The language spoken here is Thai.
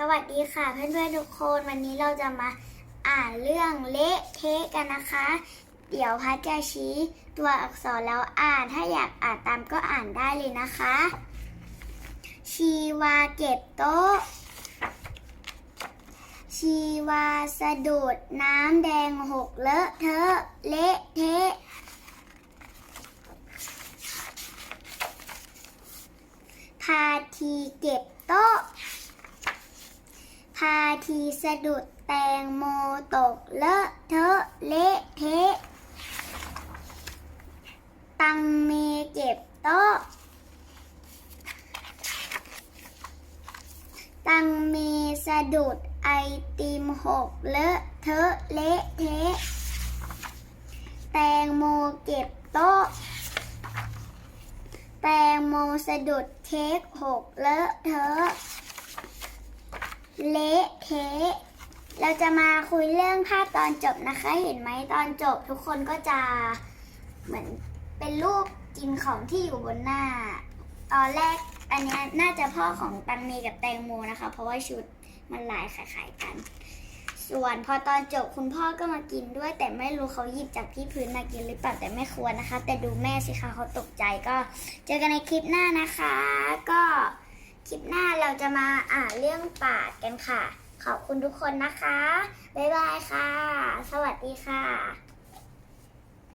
สวัสดีค่ะเพื่อนๆทุกคนวันนี้เราจะมาอ่านเรื่องเละเทะกันนะคะ เดี๋ยวพัดจะชี้ตัวอักษรแล้วอ่านถ้าอยากอ่านตามก็อ่านได้เลยนะคะ ชีวาเก็บโต๊ะ ชีวาสะดุดน้ำแดงหกเลอะเทอะเละเทะพาทีเก็บโต๊ะ พาทีสะดุดแตงโมตกเลอะเทอะเละเทะ ตังเมเก็บโต๊ะ ตังเมสะดุดไอติมหกเลอะเทอะเละเทะ แตงโมเก็บโต๊ะ แตงโมสะดุดเค้กหกเลอะเทอะ เละเทะเราจะมาคุยเรื่องภาพตอนจบนะคะ เห็นไหมตอนจบทุกคนก็จะเหมือนเป็นรูปกินของที่อยู่บนหน้า ตอนแรกอันนี้น่าจะพ่อของตังเมกับแตงโมนะคะ เพราะว่าชุดมันลายคล้ายๆกัน ส่วนพอตอนจบคุณพ่อก็มากินด้วย แต่ไม่รู้เขาหยิบจากที่พื้นมากินหรือเปล่าแต่ไม่ควรนะคะ แต่ดูแม่สิคะเขาตกใจก็ เจอกันในคลิปหน้านะคะ ก็คลิปหน้า เราจะมาอ่านเรื่องป่ากันค่ะ ขอบคุณทุกคนนะคะ บ๊ายบายค่ะ สวัสดีค่ะ